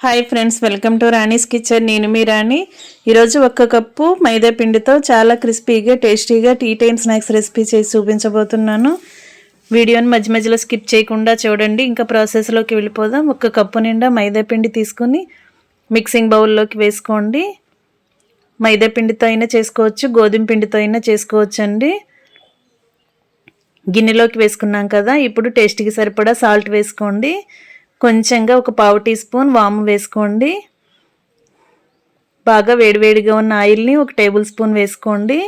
Hi friends welcome to Rani's kitchen. నేను మీ రాణి. ఈరోజు ఒక్క కప్పు మైదా పిండితో చాలా క్రిస్పీగా టేస్టీగా టీ టైమ్ స్నాక్స్ రెసిపీ చేసి చూపించబోతున్నాను. వీడియోని మధ్య మధ్యలో స్కిప్ చేయకుండా చూడండి. ఇంకా ప్రాసెస్లోకి వెళ్ళిపోదాం. ఒక్క కప్పు నిండా మైదా పిండి తీసుకుని మిక్సింగ్ బౌల్లోకి వేసుకోండి. మైదా పిండితో అయినా చేసుకోవచ్చు గోధుమ పిండితో అయినా చేసుకోవచ్చు అండి గిన్నెలోకి వేసుకున్నాం కదా ఇప్పుడు టేస్ట్కి సరిపడా సాల్ట్ వేసుకోండి. కొంచెంగా ఒక పావు టీ స్పూన్ వాము వేసుకోండి. బాగా వేడివేడిగా ఉన్న ఆయిల్ని ఒక టేబుల్ స్పూన్ వేసుకోండి.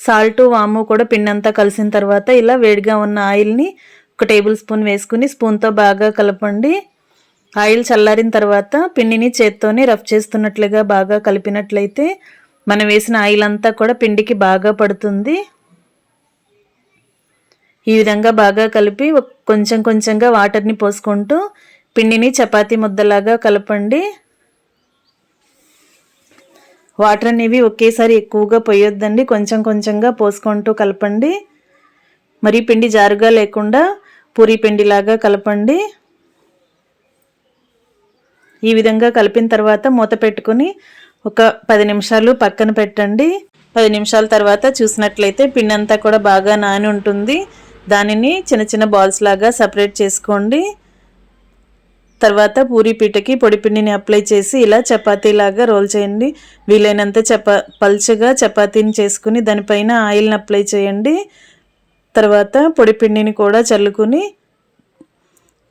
సాల్ట్ వాము కూడా పిండంతా కలిసిన తర్వాత ఇలా వేడిగా ఉన్న ఆయిల్ని ఒక టేబుల్ స్పూన్ వేసుకుని స్పూన్తో బాగా కలపండి. ఆయిల్ చల్లారిన తర్వాత పిండిని చేత్తోనే రఫ్ చేస్తున్నట్లుగా బాగా కలిపినట్లయితే మనం వేసిన ఆయిల్ అంతా కూడా పిండికి బాగా పడుతుంది. ఈ విధంగా బాగా కలిపి కొంచెం కొంచెంగా వాటర్ని పోసుకుంటూ పిండిని చపాతీ ముద్దలాగా కలపండి. వాటర్ అనేవి ఒకేసారి ఎక్కువగా పోయొద్దండి. కొంచెం కొంచెంగా పోసుకుంటూ కలపండి. మరి పిండి జారుగా లేకుండా పూరి పిండిలాగా కలపండి. ఈ విధంగా కలిపిన తర్వాత మూత పెట్టుకుని ఒక పది నిమిషాలు పక్కన పెట్టండి. పది నిమిషాల తర్వాత చూసినట్లయితే పిండి అంతా కూడా బాగా నాని ఉంటుంది దానిని చిన్న చిన్న బాల్స్ లాగా సపరేట్ చేసుకోండి. తర్వాత పూరి పీటకి పొడి పిండిని అప్లై చేసి ఇలా చపాతీలాగా రోల్ చేయండి. వీలైనంత చపా పల్చగా చపాతీని చేసుకుని దానిపైన ఆయిల్ని అప్లై చేయండి. తర్వాత పొడి పిండిని కూడా చల్లుకుని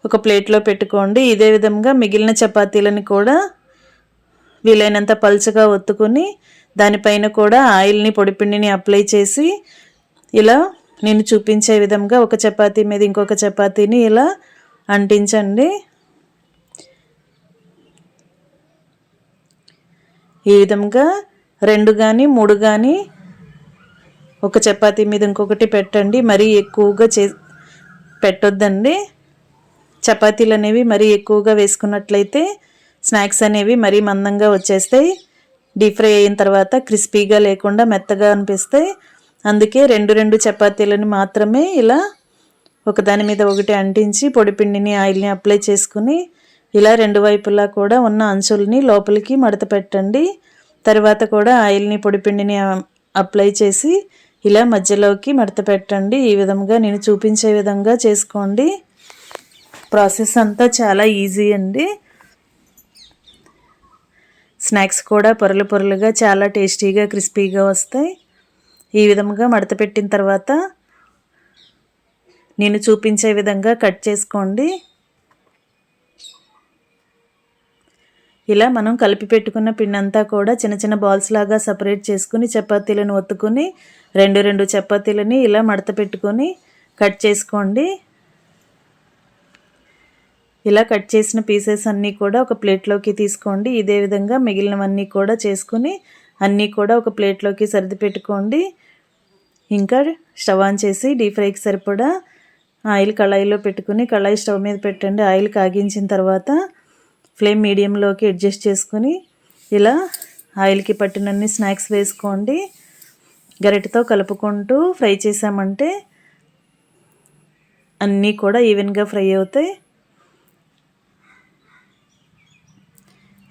ఒక ప్లేట్లో పెట్టుకోండి. ఇదే విధంగా మిగిలిన చపాతీలని కూడా వీలైనంత పల్చగా ఒత్తుకొని దానిపైన కూడా ఆయిల్ని పొడిపిండిని అప్లై చేసి ఇలా నేను చూపించే విధంగా ఒక చపాతీ మీద ఇంకొక చపాతీని ఇలా అంటించండి. ఈ విధంగా రెండు కానీ మూడు కానీ ఒక చపాతీ మీద ఇంకొకటి పెట్టండి. మరీ ఎక్కువగా చే పెట్టొద్దండి. చపాతీలు అనేవి మరీ ఎక్కువగా వేసుకున్నట్లయితే స్నాక్స్ అనేవి మరీ మందంగా వచ్చేస్తాయి. డీప్ ఫ్రై అయిన తర్వాత క్రిస్పీగా లేకుండా మెత్తగా అనిపిస్తాయి. అందుకే రెండు రెండు చపాతీలను మాత్రమే ఇలా ఒకదాని మీద ఒకటి అంటించి పొడిపిండిని ఆయిల్ని అప్లై చేసుకుని ఇలా రెండు వైపులా కూడా ఉన్న అంచుల్ని లోపలికి మడత పెట్టండి. తర్వాత కూడా ఆయిల్ని పొడిపిండిని అప్లై చేసి ఇలా మధ్యలోకి మడత పెట్టండి. ఈ విధంగా నేను చూపించే విధంగా చేసుకోండి. ప్రాసెస్ అంతా చాలా ఈజీ అండి. స్నాక్స్ కూడా పొరలు పొరలుగా చాలా టేస్టీగా క్రిస్పీగా వస్తాయి. ఈ విధంగా మడత పెట్టిన తర్వాత నేను చూపించే విధంగా కట్ చేసుకోండి. ఇలా మనం కలిపి పెట్టుకున్న పిండి అంతా కూడా చిన్న చిన్న బాల్స్ లాగా సపరేట్ చేసుకుని చపాతీలను ఒత్తుకొని రెండు రెండు చపాతీలని ఇలా మడత పెట్టుకొని కట్ చేసుకోండి. ఇలా కట్ చేసిన పీసెస్ అన్నీ కూడా ఒక ప్లేట్లోకి తీసుకోండి. ఇదే విధంగా మిగిలినవన్నీ కూడా చేసుకుని అన్నీ కూడా ఒక ప్లేట్లోకి సర్ది పెట్టుకోండి ఇంకా స్టవ్ ఆన్ చేసి డీప్ ఫ్రైకి సరిపడా ఆయిల్ కళాయిలో పెట్టుకుని కళాయి స్టవ్ మీద పెట్టండి. ఆయిల్ కాగించిన తర్వాత ఫ్లేమ్ మీడియంలోకి అడ్జస్ట్ చేసుకుని ఇలా ఆయిల్కి పట్టినన్ని స్నాక్స్ వేసుకోండి. గరిటతో కలుపుకుంటూ ఫ్రై చేసామంటే అన్నీ కూడా ఈవెన్గా ఫ్రై అవుతాయి.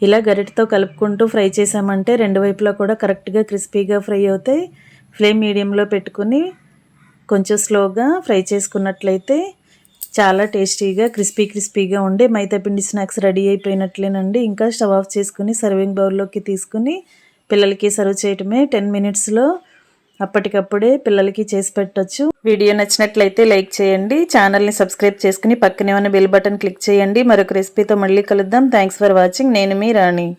ఇలా గరిటతో కలుపుకుంటూ ఫ్రై చేసామంటే రెండు వైపులా కూడా కరెక్ట్గా క్రిస్పీగా ఫ్రై అవుతాయి ఫ్లేమ్ మీడియంలో పెట్టుకుని కొంచెం స్లోగా ఫ్రై చేసుకున్నట్లయితే చాలా టేస్టీగా క్రిస్పీ క్రిస్పీగా ఉండే మైదాపిండి స్నాక్స్ రెడీ అయిపోయినట్లేనండి. ఇంకా స్టవ్ ఆఫ్ చేసుకుని సర్వింగ్ బౌల్లోకి తీసుకుని పిల్లలకి సర్వ్ చేయటమే టెన్ మినిట్స్లో అప్పటికప్పుడే పిల్లలకి చేసి పెట్టచ్చు. వీడియో నచ్చినట్లయితే లైక్ చేయండి. ఛానల్ని సబ్స్క్రైబ్ చేసుకుని పక్కనే ఉన్న బెల్ బటన్ క్లిక్ చేయండి. మరొక రెసిపీతో మళ్ళీ కలుద్దాం. Thanks for watching. నేను మీ రాణి.